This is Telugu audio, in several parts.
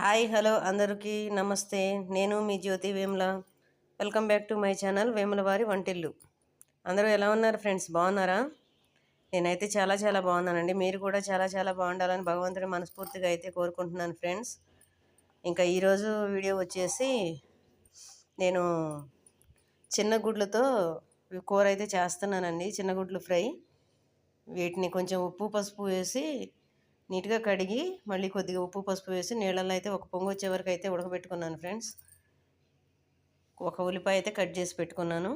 హాయ్ హలో అందరికీ నమస్తే. నేను మీ Jyothi Vemula. Welcome back to my channel Vemula వారి వంటిల్లు. అందరూ ఎలా ఉన్నారు ఫ్రెండ్స్? బాగున్నారా? నేనైతే చాలా చాలా బాగున్నానండి. మీరు కూడా చాలా చాలా బాగుండాలని భగవంతుడి మనస్ఫూర్తిగా అయితే కోరుకుంటున్నాను ఫ్రెండ్స్. ఇంకా ఈరోజు వీడియో వచ్చేసి నేను చిన్న గుడ్లతో కూర అయితే చేస్తున్నానండి చిన్న గుడ్లు ఫ్రై. వీటిని కొంచెం ఉప్పు పసుపు వేసి నీట్గా కడిగి మళ్ళీ కొద్దిగా ఉప్పు పసుపు వేసి నీళ్ళల్లో అయితే ఒక పొంగు వచ్చే వరకు అయితే ఉడకబెట్టుకున్నాను ఫ్రెండ్స్. ఒక ఉల్లిపాయ అయితే కట్ చేసి పెట్టుకున్నాను.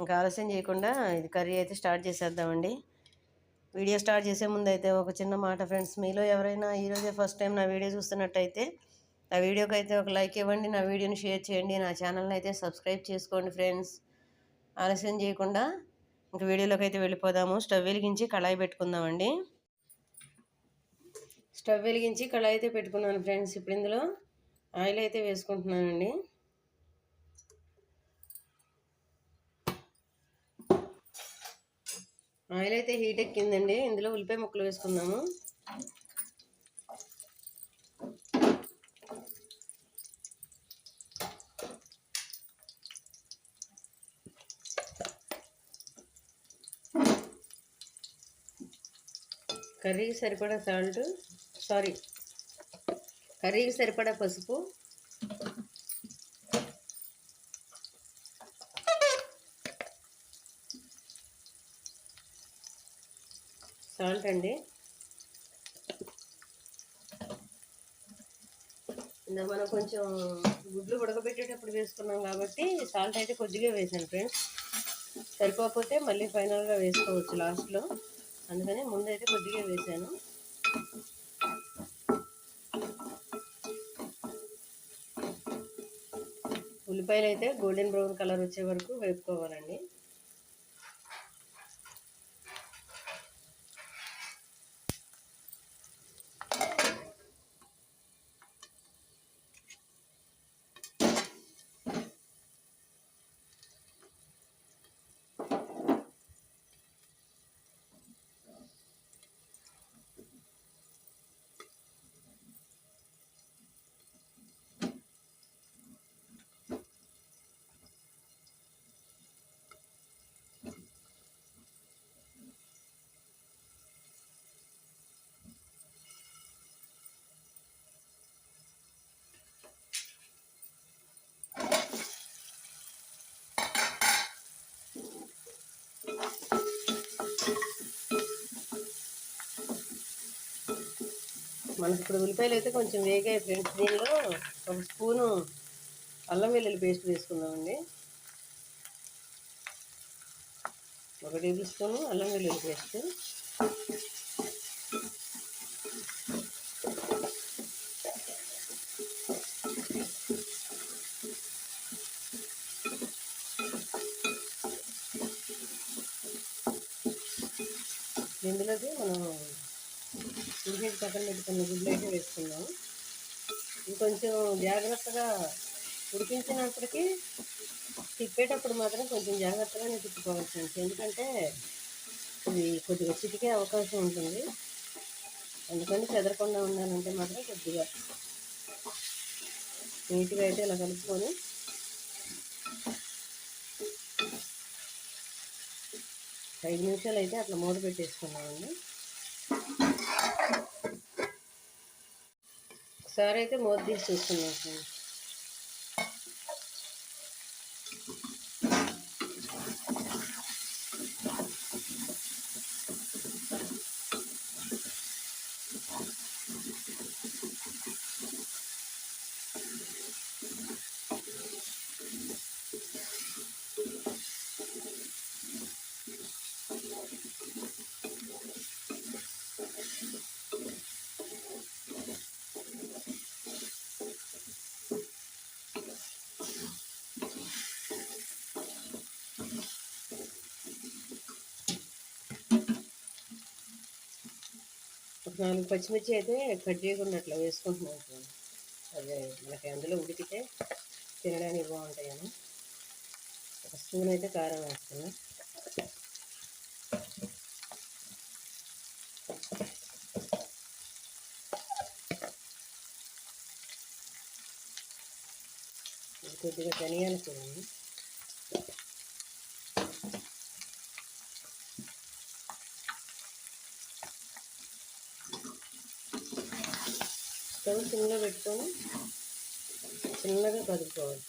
ఇంకా ఆలస్యం చేయకుండా ఇది కర్రీ అయితే స్టార్ట్ చేసేద్దామండి. వీడియో స్టార్ట్ చేసే ముందు అయితే ఒక చిన్న మాట ఫ్రెండ్స్. మీలో ఎవరైనా ఈరోజే ఫస్ట్ టైం నా వీడియో చూస్తున్నట్టయితే నా వీడియోకి అయితే ఒక లైక్ ఇవ్వండి. నా వీడియోని షేర్ చేయండి. నా ఛానల్ని అయితే సబ్స్క్రైబ్ చేసుకోండి ఫ్రెండ్స్. ఆలస్యం చేయకుండా ఇంక వీడియోలోకి అయితే వెళ్ళిపోదాము. స్టవ్ వెలిగించి కళాయి పెట్టుకుందామండి. స్టవ్ వెలిగించి కళాయి అయితే పెట్టుకున్నాను ఫ్రెండ్స్. ఇప్పుడు ఇందులో ఆయిల్ అయితే వేసుకుంటున్నానండి. ఆయిల్ అయితే హీట్ ఎక్కిందండి. ఇందులో ఉల్లిపాయ ముక్కలు వేసుకుందాము. కర్రీకి సరిపడా సాల్ట్ సారీ. కర్రీకి సరిపడా పసుపు. సాల్ట్ అండి. ఇందా మనం కొంచెం గుడ్లు ఉడకబెట్టేటప్పుడు వేసుకున్నాం కాబట్టి సాల్ట్ అయితే కొద్దిగా వేసాను ఫ్రెండ్స్. సరిపోకపోతే మళ్ళీ ఫైనల్గా వేసుకోవచ్చు లాస్ట్లో. అందుకని ముందైతే కొద్దిగా వేసాను. ఉల్లిపాయలు అయితే గోల్డెన్ బ్రౌన్ కలర్ వచ్చే వరకు వేపుకోవాలండి. మనకి ఇప్పుడు ఉల్లిపాయలు అయితే కొంచెం వేగాయి ఫ్రెండ్స్. దీనిలో ఒక స్పూను అల్లం వెల్లుల్లి పేస్ట్ వేసుకుందామండి. ఒక టేబుల్ స్పూను అల్లం వెల్లుల్లి పేస్ట్. ఇందులోకి మనం ఉడికేది పక్కన పెట్టుకున్న గుడ్లు అయితే వేసుకున్నాం ఇంకొంచెం జాగ్రత్తగా ఉడికించినప్పటికీ తిప్పేటప్పుడు మాత్రం కొంచెం జాగ్రత్తగానే తిప్పుకోవచ్చు ఎందుకంటే ఇది కొద్దిగా చిటికే అవకాశం ఉంటుంది. అందుకని చెదరకుండా ఉండాలంటే మాత్రం కొద్దిగా నీట్గా అయితే ఇలా కలుపుకొని ఐదు నిమిషాలు అయితే అట్లా మూడు పెట్టేసుకున్నామండి. ఒకసారి అయితే మోదీ తీసి చూస్తున్నాం నాలుగు పచ్చిమిర్చి అయితే కట్ చేయకుండా అట్లా వేసుకుంటున్నాను అదే మనకి అందులో ఉడికితే తినడానికి బాగుంటాయని. ఒక స్పూన్ అయితే కారం వేస్తున్నా. కొద్దిగా ధనియాలు చూడండి స్టవ్ చిన్నగా పెట్టుకొని చిన్నగా కదుపుకోవాలి.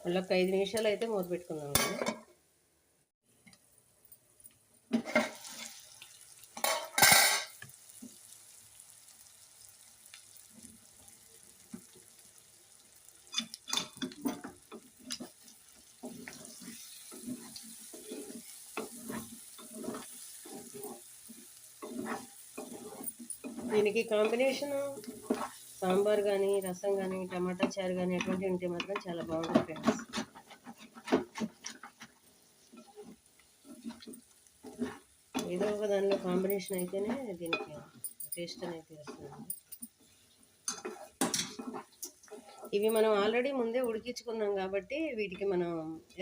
మళ్ళీ ఒక ఐదు నిమిషాలు అయితే మూత పెట్టుకుందాం దీనికి కాంబినేషన్ సాంబార్ కానీ రసం కానీ టమాటా చారు కానీ అటువంటి ఉంటే మాత్రం చాలా బాగుంటుంది ఫ్రెండ్స్. ఏదో ఒక దానిలో కాంబినేషన్ అయితేనే దీనికి టేస్ట్ అనేది వస్తుంది ఇవి మనం ఆల్రెడీ ముందే ఉడికించుకున్నాం కాబట్టి వీటికి మనం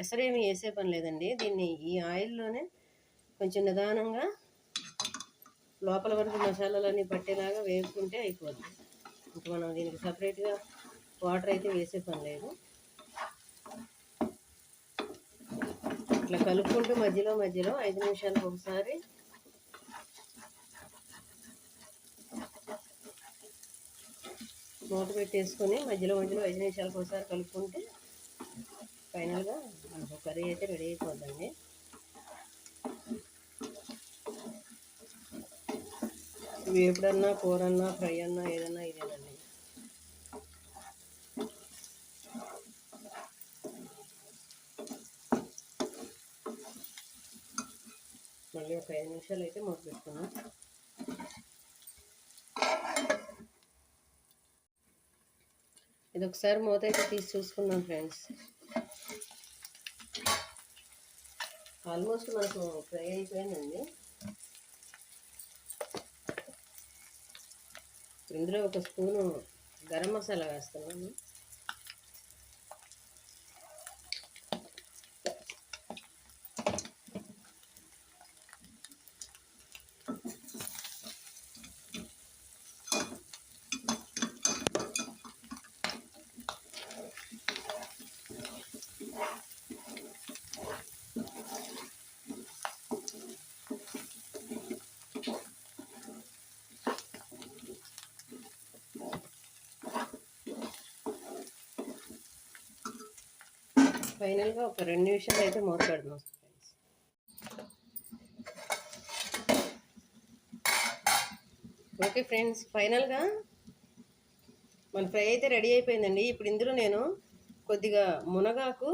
ఎసరేమి వేసే పని లేదండి. దీన్ని ఈ ఆయిల్లోనే కొంచెం నిదానంగా లోపల వరకు మసాలాలన్నీ పట్టేలాగా వేసుకుంటే అయిపోతుంది ఇంకా మనం దీనికి సపరేట్గా వాటర్ అయితే వేసే పని లేదు. ఇట్లా కలుపుకుంటూ మధ్యలో మధ్యలో ఐదు నిమిషాలకు ఒకసారి మూత పెట్టేసుకొని మధ్యలో మధ్యలో ఐదు నిమిషాలకు ఒకసారి కలుపుకుంటే ఫైనల్గా మనకు కర్రీ అయితే రెడీ అయిపోద్దండి. వేపుడన్నా కూర అన్నా ఫ్రై అన్నా ఏదన్నా ఇదేనండి. మళ్ళీ ఒక ఐదు నిమిషాలు అయితే మూత పెట్టుకున్నాం ఇది ఒకసారి మూత అయితే తీసి చూసుకుందాం ఫ్రెండ్స్. ఆల్మోస్ట్ మనకు ఫ్రై అయిపోయిందండి. ఇందులో ఒక స్పూను గరం మసాలా వేస్తున్నాను. ఫైనల్గా ఒక రెండు నిమిషాలు అయితే మూత పెడదాం ఫ్రెండ్స్ ఓకే ఫ్రెండ్స్ ఫైనల్గా మన ఫ్రై అయితే రెడీ అయిపోయిందండి. ఇప్పుడు ఇందులో నేను కొద్దిగా మునగాకు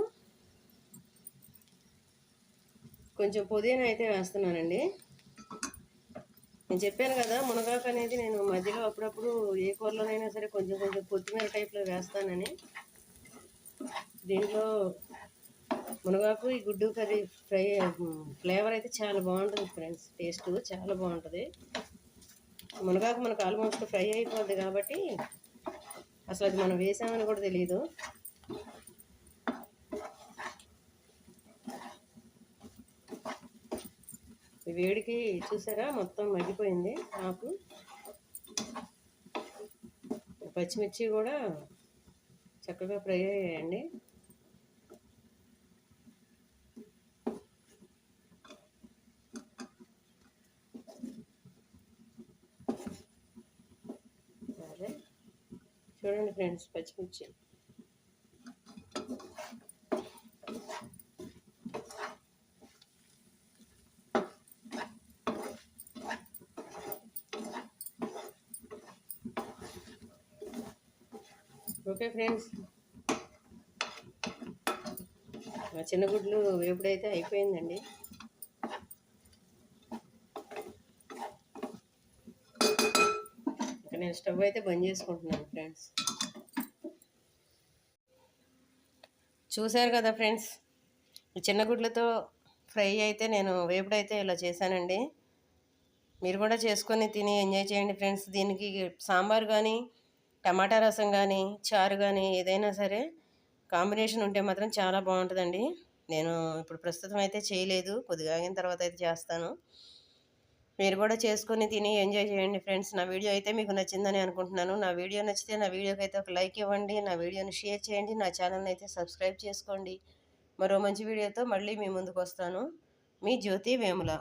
కొంచెం పుదీనా అయితే వేస్తున్నానండి. నేను చెప్పాను కదా మునగాకు అనేది నేను మధ్యలో అప్పుడప్పుడు ఏ కూరలోనైనా సరే కొంచెం కొంచెం కొత్తిమీర టైప్లో వేస్తానని. దీంట్లో మునగాకు ఈ గుడ్డు కర్రీ ఫ్రై ఫ్లేవర్ అయితే చాలా బాగుంటుంది ఫ్రెండ్స్. టేస్ట్ చాలా బాగుంటుంది. మునగాకు మనకు ఆల్మోస్ట్ ఫ్రై అయిపోద్ది కాబట్టి అసలు అది మనం వేసామని కూడా తెలియదు వేడికి చూసారా? మొత్తం మగ్గిపోయింది ఆకు. పచ్చిమిర్చి కూడా చక్కగా ఫ్రై అయ్యాయండి సరే చూడండి ఫ్రెండ్స్ పచ్చిమిర్చి. Okay friends. మా చిన్న గుడ్లు వేపుడైతే అయిపోయిందండి. నేను స్టవ్ అయితే బంద్ చేసుకుంటున్నాను ఫ్రెండ్స్. చూశారు కదా ఫ్రెండ్స్? చిన్న గుడ్లతో ఫ్రై అయితే నేను వేపుడైతే ఇలా చేశానండి. మీరు కూడా చేసుకొని తిని ఎంజాయ్ చేయండి ఫ్రెండ్స్. దీనికి సాంబార్ కానీ టమాటా రసం కానీ చారు కానీ ఏదైనా సరే కాంబినేషన్ ఉంటే మాత్రం చాలా బాగుంటుందండి. నేను ఇప్పుడు ప్రస్తుతం అయితే చేయలేదు కొద్దిగా ఆగిన తర్వాత అయితే చేస్తాను. మీరు కూడా చేసుకొని తిని ఎంజాయ్ చేయండి ఫ్రెండ్స్. నా వీడియో అయితే మీకు నచ్చిందని అనుకుంటున్నాను. నా వీడియో నచ్చితే నా వీడియోకి అయితే ఒక లైక్ ఇవ్వండి. నా వీడియోని షేర్ చేయండి. నా ఛానల్ని అయితే సబ్స్క్రైబ్ చేసుకోండి. మరో మంచి వీడియోతో మళ్ళీ మీ ముందుకు వస్తాను. మీ జ్యోతి వేముల.